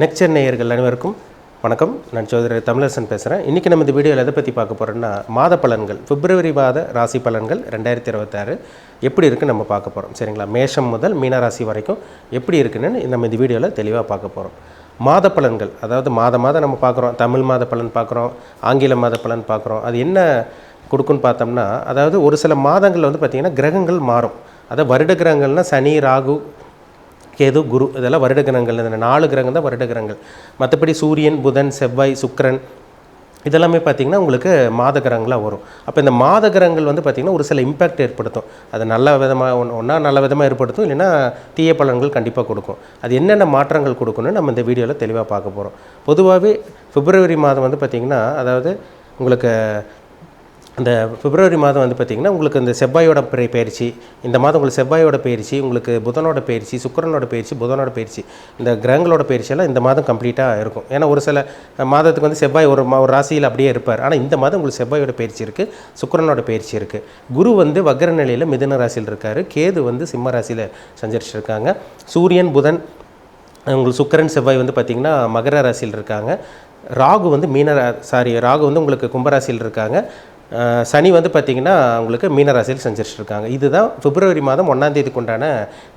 Next நேயர்கள் அனைவருக்கும் வணக்கம். நான் சோதரர் தமிழரசன் பேசுகிறேன் இன்றைக்கி நம்ம இந்த வீடியோவில் எதை பற்றி பார்க்க போகிறோம்னா மாத பலன்கள் பிப்ரவரி மாத ராசி பலன்கள் ரெண்டாயிரத்தி இருபத்தாறு எப்படி இருக்குன்னு நம்ம பார்க்க போகிறோம் சரிங்களா? மேஷம் முதல் மீன ராசி வரைக்கும் எப்படி இருக்குன்னு நம்ம இந்த வீடியோவில் தெளிவாக பார்க்க போகிறோம் மாத பலன்கள் அதாவது மாத மாதம் நம்ம பார்க்குறோம். தமிழ் மாத பலன் பார்க்குறோம். ஆங்கில மாத பலன் பார்க்குறோம். அது என்ன கொடுக்குன்னு பார்த்தோம்னா அதாவது ஒரு சில மாதங்கள் வந்து பார்த்திங்கன்னா கிரகங்கள் மாறும். அதாவது வருட கிரகங்கள்னால் சனி ராகு கேது குரு இதெல்லாம் வருட கிரகங்கள். இந்த நாலு கிரகம் தான் வருட கிரகங்கள். மற்றபடி சூரியன் புதன் செவ்வாய் சுக்கிரன் இதெல்லாமே பார்த்திங்கன்னா உங்களுக்கு மாத கிரகங்களாக வரும். அப்போ இந்த மாத கிரகங்கள் வந்து பார்த்திங்கன்னா ஒரு சில இம்பேக்ட் ஏற்படுத்தும். அது நல்ல விதமாக ஒன்று ஒன்றா நல்ல விதமாக ஏற்படுத்தும். இல்லைன்னா தீய பலன்கள் கண்டிப்பாக கொடுக்கும். அது என்னென்ன மாற்றங்கள் கொடுக்குன்னு நம்ம இந்த வீடியோவில் தெளிவாக பார்க்க போகிறோம் பொதுவாகவே பிப்ரவரி மாதம் வந்து பார்த்திங்கன்னா அதாவது உங்களுக்கு அந்த பிப்ரவரி மாதம் வந்து பார்த்திங்கன்னா உங்களுக்கு இந்த செவ்வாயோட பிறை பயிற்சி இந்த மாதம் உங்களுக்கு செவ்வாயோட பயிற்சி உங்களுக்கு புதனோட பயிற்சி சுக்கரனோட பயிற்சி புதனோட பயிற்சி இந்த கிரகங்களோட பயிற்சியெல்லாம் இந்த மாதம் கம்ப்ளீட்டாக இருக்கும். ஏன்னா ஒரு சில மாதத்துக்கு வந்து செவ்வாய் ஒரு மா- ஒரு ராசியில் அப்படியே இருப்பார். ஆனால் இந்த மாதம் உங்களுக்கு செவ்வாயோட பயிற்சி இருக்குது சுக்கிரனோட பயிற்சி இருக்குது குரு வந்து வக்ர நிலையில் மிதுன ராசியில் இருக்கார். கேது வந்து சிம்ம ராசியில் சஞ்சரிச்சிருக்காங்க. சூரியன் புதன் உங்களுக்கு சுக்கிரன் செவ்வாய் வந்து பார்த்திங்கன்னா மகர ராசியில் இருக்காங்க. ராகு வந்து மீன சாரி ராகு வந்து உங்களுக்கு கும்பராசியில் இருக்காங்க. சனி வந்து பார்த்திங்கன்னா உங்களுக்கு மீனராசியில் சஞ்சரிச்சிட்டு இருக்காங்க இதுதான் பிப்ரவரி மாதம் ஒன்றாந்தேதிக்கு உண்டான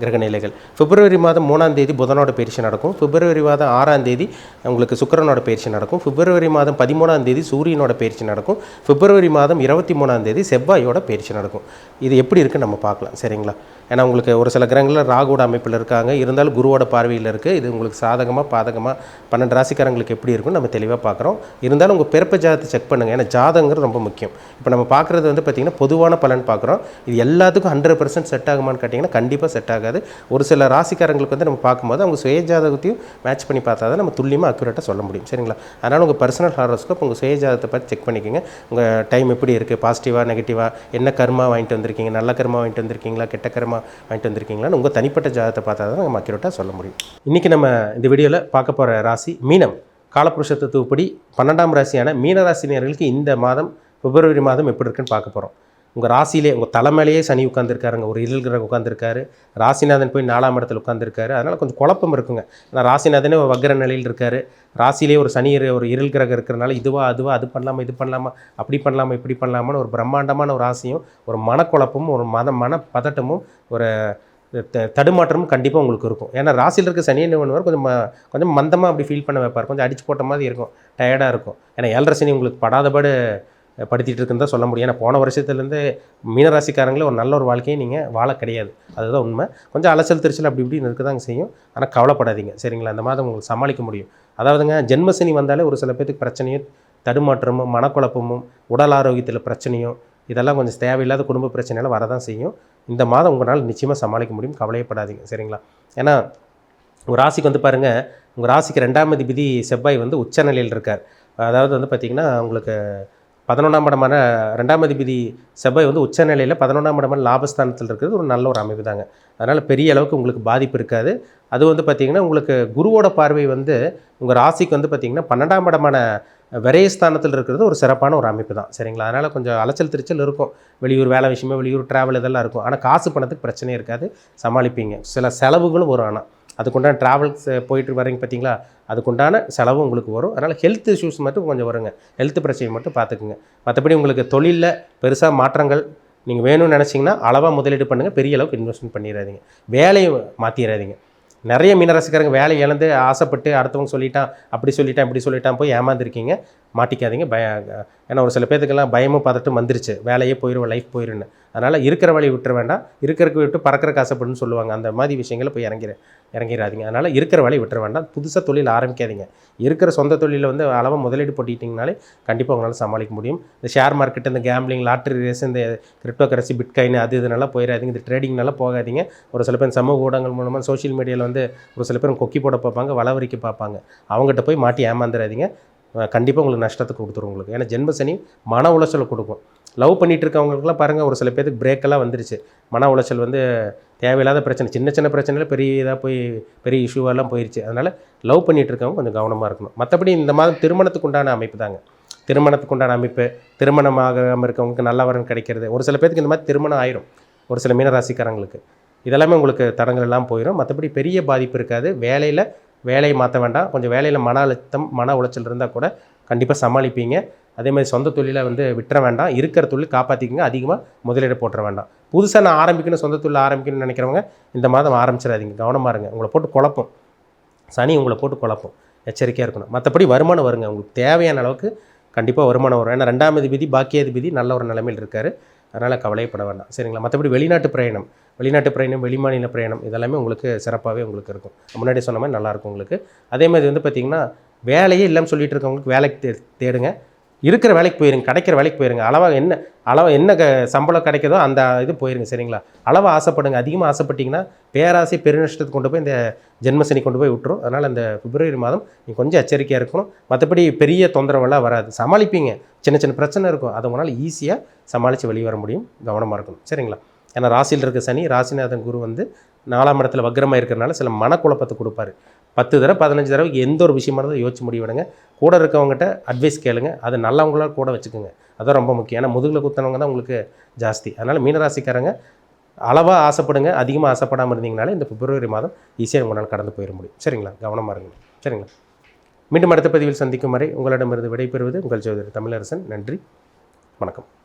கிரக நிலைகள். பிப்ரவரி மாதம் மூணாந்தேதி புதனோட பயிற்சி நடக்கும். பிப்ரவரி மாதம் ஆறாந்தேதி உங்களுக்கு சுக்கரனோட பயிற்சி நடக்கும். பிப்ரவரி மாதம் பதிமூணாந்தேதி சூரியனோட பயிற்சி நடக்கும். பிப்ரவரி மாதம் இருபத்தி மூணாந்தேதி செவ்வாயோட பயிற்சி நடக்கும். இது எப்படி இருக்குன்னு நம்ம பார்க்கலாம். சரிங்களா? ஏன்னா உங்களுக்கு ஒரு சில கிரகங்களில் ராகுவோட அமைப்பில் இருக்காங்க. இருந்தாலும் குருவோட பார்வையில் இருக்குது இது உங்களுக்கு சாதகமாக பாதகமாக பன்னெண்டு ராசிக்காரங்களுக்கு எப்படி இருக்குன்னு நம்ம தெளிவாக பார்க்குறோம். இருந்தாலும் உங்கள் பிறப்பு ஜாதத்தை செக் பண்ணுங்கள் ஏன்னா ஜாதகங்கிறது ரொம்ப முக்கியம். இப்போ நம்ம பார்க்குறது வந்து பார்த்திங்கன்னா பொதுவான பலன் பார்க்குறோம். இது எல்லாத்துக்கும் ஹண்ட்ரட் பர்சன்ட் செட் ஆகுமான்னு கேட்டிங்கன்னா கண்டிப்பாக செட் ஆகாது. ஒரு சில ராசிக்காரங்களுக்கு வந்து நம்ம பார்க்கும்போது அவங்க சுயஜாதகத்தையும் மேட்ச் பண்ணி பார்த்தா தான் நம்ம துல்லியமாக அக்யூரேட்டாக சொல்ல முடியும். சரிங்களா? அதனால் உங்கள் பர்சனல் ஹாரோஸ்கோப் உங்கள் சுயஜாதத்தை பார்த்து செக் பண்ணிக்கோங்க. உங்கள் டைம் எப்படி இருக்குது பாசிட்டிவாக நெகட்டிவாக என்ன கர்மா வாங்கிட்டு வந்திருக்கீங்க? நல்ல கர்மா வாங்கிட்டு வந்திருக்கீங்களா? கெட்ட கர்மா வாங்கிட்டு வந்திருக்கீங்களான்னு உங்கள் தனிப்பட்ட ஜாதகத்தை பார்த்தா தான் நம்ம அக்யூரேட்டாக சொல்ல முடியும். இன்றைக்கி நம்ம இந்த வீடியோவில் பார்க்க போகிற ராசி மீனம். காலப்புருஷ தத்துவப்படி பன்னெண்டாம் ராசியான மீனராசினியர்களுக்கு இந்த மாதம் பிப்ரவரி மாதம் எப்படி இருக்குன்னு பார்க்க போகிறோம் உங்கள் ராசியிலே உங்கள் தலைமையிலேயே சனி உட்காந்துருக்காருங்க ஒரு இருள் கிரகம் உட்காந்துருக்காரு ராசிநாதன் போய் நாலாம் இடத்துல உட்காந்துருக்காரு அதனால் கொஞ்சம் குழப்பம் இருக்குங்க. ஏன்னா ராசிநாதனே ஒரு நிலையில் இருக்கார். ராசியிலே ஒரு சனி இரு- ஒரு இருள் கிரகம் இருக்கிறனால இதுவா அதுவா அது பண்ணலாமா இது பண்ணலாமா அப்படி பண்ணலாமா இப்படி பண்ணலாமான்னு ஒரு பிரம்மாண்டமான ஒரு ராசியும் ஒரு மனக்குழப்பமும் ஒரு மத மன பதட்டமும் ஒரு த- தடுமாற்றமும் கண்டிப்பாக உங்களுக்கு இருக்கும். ஏன்னா ராசியில் இருக்க சனி என்ன பண்ணுவார் கொஞ்சம் கொஞ்சம் மந்தமாக அப்படி ஃபீல் பண்ண வைப்பார். கொஞ்சம் அடிச்சு போட்ட மாதிரி இருக்கும். டயர்டாக இருக்கும். ஏன்னா ஏழரை சனி உங்களுக்கு படாதபாடு படுத்திட்டு இருக்குன்னு தான் சொல்ல முடியும். ஏன்னா போன வருஷத்துலேருந்து மீனராசிக்காரங்களே ஒரு நல்ல ஒரு வாழ்க்கையை நீங்கள் வாழ கிடையாது. அதுதான் உண்மை. கொஞ்சம் அலசல் திருச்சல் அப்படி இப்படின்னு இருக்க தாங்க செய்யும். ஆனால் கவலைப்படாதீங்க. சரிங்களா? அந்த மாதம் உங்களுக்கு சமாளிக்க முடியும். அதாவதுங்க ஜென்மசனி வந்தாலே ஒரு சில பேருக்கு பிரச்சனையும் தடுமாற்றமும் மனக்குழப்பமும் உடல் ஆரோக்கியத்தில் பிரச்சனையும் இதெல்லாம் கொஞ்சம் தேவையில்லாத குடும்ப பிரச்சனையெல்லாம் வரதான் செய்யும். இந்த மாதம் உங்களால் நிச்சயமாக சமாளிக்க முடியும். கவலையப்படாதீங்க. சரிங்களா? ஏன்னா உங்கள் ராசிக்கு வந்து பாருங்கள் உங்கள் ராசிக்கு ரெண்டாம் அதிபதி செவ்வாய் வந்து உச்சநிலையில் இருக்கார். அதாவது வந்து பார்த்திங்கன்னா உங்களுக்கு பதினொன்றாம் இடமான ரெண்டாம் அதிபதி செவ்வாய் வந்து உச்ச நிலையில் பதினொன்றாம் இடமான லாபஸ்தானத்தில் இருக்கிறது ஒரு நல்ல ஒரு அமைப்பு தாங்க. அதனால் பெரிய அளவுக்கு உங்களுக்கு பாதிப்பு இருக்காது. அது வந்து பார்த்திங்கன்னா உங்களுக்கு குருவோட பார்வை வந்து உங்கள் ராசிக்கு வந்து பார்த்திங்கன்னா பன்னெண்டாம் இடமான விரயஸ்தானத்தில் இருக்கிறது ஒரு சிறப்பான ஒரு அமைப்பு தான். சரிங்களா? அதனால் கொஞ்சம் அலைச்சல் திருச்சல் இருக்கும். வெளியூர் வேலை விஷயமா வெளியூர் ட்ராவல் இதெல்லாம் இருக்கும். ஆனால் காசு பணத்துக்கு பிரச்சனையே இருக்காது. சமாளிப்பீங்க. சில செலவுகளும் வரும் ஆனால் அதுக்குண்டான ட்ராவல்ஸ் போயிட்டு வரீங்க பார்த்தீங்களா அதுக்குண்டான செலவும் உங்களுக்கு வரும். அதனால் ஹெல்த் இஷ்யூஸ் மட்டும் கொஞ்சம் வருங்க. ஹெல்த் பிரச்சனை மட்டும் பார்த்துக்குங்க. மற்றபடி உங்களுக்கு தொழிலில் பெருசாக மாற்றங்கள் நீங்கள் வேணும்னு நினச்சிங்கன்னா அளவாக முதலீடு பண்ணுங்கள் பெரிய அளவுக்கு இன்வெஸ்ட்மெண்ட் பண்ணிடாதீங்க வேலையை மாற்றிடாதீங்க நிறைய மீனரசிக்காரங்க வேலை இழந்து ஆசைப்பட்டு அடுத்தவங்க சொல்லிட்டான் அப்படி சொல்லிட்டான் இப்படி சொல்லிட்டான் போய் ஏமாந்துருக்கீங்க. மாட்டிக்காதீங்க. பய ஏன்னா ஒரு சில பேர்த்துக்கெல்லாம் பயமும் பதட்டும் வந்துருச்சு. வேலையே போயிடும் லைஃப் போயிருன்னு அதனால் இருக்கிற வழியை விட்டுற வேண்டாம். இருக்கிறக்கு விட்டு பறக்கிற காசப்படுன்னு சொல்லுவாங்க. அந்த மாதிரி விஷயங்களை போய் இறங்கிற இறங்கிடாதீங்க அதனால் இருக்கிற வேலையை விட்டுற வேண்டாம். புதுசாக தொழில் ஆரம்பிக்காதீங்க. இருக்கிற சொந்த தொழிலில் வந்து அளவாக முதலீடு போட்டிட்டிங்கனாலே கண்டிப்பாக உங்களால் சமாளிக்க முடியும். இந்த ஷேர் மார்க்கெட் இந்த கேம்பிளிங் லாட்ரி ரேஸ் இந்த கிரிப்டோ கரன்சி பிட்காயின் அது இதனால போயிடாதீங்க இந்த ட்ரேடிங்னால போகாதீங்க. ஒரு சில பேர் சமூக ஊடகங்கள் மூலமாக சோஷியல் மீடியாவில் வந்து ஒரு சில பேர் கொக்கி போட பார்ப்பாங்க வளவரிக்க பார்ப்பாங்க. அவங்ககிட்ட போய் மாட்டி ஏமாந்துடாதீங்க கண்டிப்பாக உங்களுக்கு நஷ்டத்தை கொடுத்துரும் உங்களுக்கு. ஏன்னா ஜென்மசனி மன உளைச்சலை கொடுக்கும். லவ் பண்ணிட்டு இருக்கவங்களுக்குலாம் பாருங்கள் ஒரு சில பேருக்கு பிரேக்கெல்லாம் வந்துருச்சு. மன உளைச்சல் வந்து தேவையில்லாத பிரச்சனை சின்ன சின்ன பிரச்சனையில் பெரிய இதாக போய் பெரிய இஷ்யூவெல்லாம் போயிடுச்சு அதனால் லவ் பண்ணிட்டு இருக்கவங்க கொஞ்சம் கவனமாக இருக்கணும். மற்றபடி இந்த மாதம் திருமணத்துக்கு உண்டான அமைப்பு தாங்க. திருமணத்துக்கு உண்டான அமைப்பு திருமணம் ஆகாமல் இருக்கவங்களுக்கு நல்ல வரன் கிடைக்கிறது. ஒரு சில பேருக்கு இந்த மாதிரி திருமணம் ஆயிரும். ஒரு சில மீனராசிக்காரங்களுக்கு இதெல்லாமே உங்களுக்கு தடங்கள் எல்லாம் போயிடும் மற்றபடி பெரிய பாதிப்பு இருக்காது. வேலையில் வேலையை மாற்ற வேண்டாம். கொஞ்சம் வேலையில் மன அழுத்தம் மன உளைச்சல் இருந்தால் கூட கண்டிப்பாக சமாளிப்பீங்க. அதே மாதிரி சொந்த தொழிலை வந்து விட்டுற வேண்டாம். இருக்கிற தொழில் காப்பாற்றிக்கங்க அதிகமாக முதலீடு போட்டுற வேண்டாம். புதுசாக நான் ஆரம்பிக்கணும் சொந்த தொழில் ஆரம்பிக்கணும்னு நினைக்கிறவங்க இந்த மாதம் ஆரம்பிச்சிடாதீங்க. கவனமாக இருங்க. உங்களை போட்டு குழப்பம். சனி உங்களை போட்டு குழப்பம். எச்சரிக்கையாக இருக்கணும். மற்றபடி வருமானம் வருங்க. உங்களுக்கு தேவையான அளவுக்கு கண்டிப்பாக வருமானம் வரும். ஏன்னா ரெண்டாம் அதிபதி பாக்கியாதிபதி நல்ல ஒரு நிலைமையில் இருக்கார். அதனால் கவலைப்பட வேண்டாம். சரிங்களா? மற்றபடி வெளிநாட்டு பிரயாணம். வெளிநாட்டு பிரயாணம் வெளிமாநில பிரயாணம் இதெல்லாமே உங்களுக்கு சிறப்பாகவே உங்களுக்கு இருக்கும். முன்னாடி சொன்ன மாதிரி நல்லாயிருக்கும் உங்களுக்கு. அதே மாதிரி வந்து பார்த்திங்கன்னா வேலையே இல்லைன்னு சொல்லிட்டு இருக்கவங்களுக்கு வேலைக்கு தே தேடுங்க. இருக்கிற வேலைக்கு போயிருங்க கிடைக்கிற வேலைக்கு போயிருங்க. அளவாக என்ன அளவு என்ன க சம்பளம் கிடைக்குதோ அந்த இது போயிருங்க சரிங்களா? அளவு ஆசைப்படுங்க அதிகமாக ஆசைப்பட்டீங்கன்னா பேராசை பெருநஷ்டத்துக்கு கொண்டு போய் இந்த ஜென்மசனி கொண்டு போய் விட்டுரும். அதனால் இந்த பிப்ரவரி மாதம் நீங்கள் கொஞ்சம் எச்சரிக்கையாக இருக்கணும். மற்றபடி பெரிய தொந்தரவெல்லாம் வராது. சமாளிப்பீங்க. சின்ன சின்ன பிரச்சனை இருக்கும். அதை உங்களால் ஈஸியாக சமாளித்து வெளியே வர முடியும். கவனமாக இருக்கணும். சரிங்களா? ஏன்னா ராசியில் இருக்க சனி ராசிநாதன் குரு வந்து நாலாம் இடத்துல வக்ரமாக இருக்கிறனால சில மனக்குழப்பத்தை கொடுப்பாரு. பத்து தடவை பதினஞ்சு தடவை எந்த ஒரு விஷயமா இருந்தாலும் யோசிச்சு முடிவிடுங்க கூட இருக்கவங்ககிட்ட அட்வைஸ் கேளுங்க. அது நல்லவங்களாக கூட வச்சுக்கோங்க. அதான் ரொம்ப முக்கியம். ஏன்னா முதுகில் குத்தனவங்க தான் உங்களுக்கு ஜாஸ்தி. அதனால் மீனராசிக்காரங்க அளவாக ஆசைப்படுங்க. அதிகமாக ஆசைப்படாமல் இருந்தீங்கனாலே இந்த பிப்ரவரி மாதம் ஈஸியாக உங்களால் கடந்து போயிட முடியும். சரிங்களா? கவனமாக இருங்க. சரிங்களா? மீண்டும் அடுத்த பதிவில் சந்திக்கும் வரை உங்களிடமிருந்து விடைபெறுவது உங்கள் ஜோதிடர் தமிழரசன். நன்றி. வணக்கம்.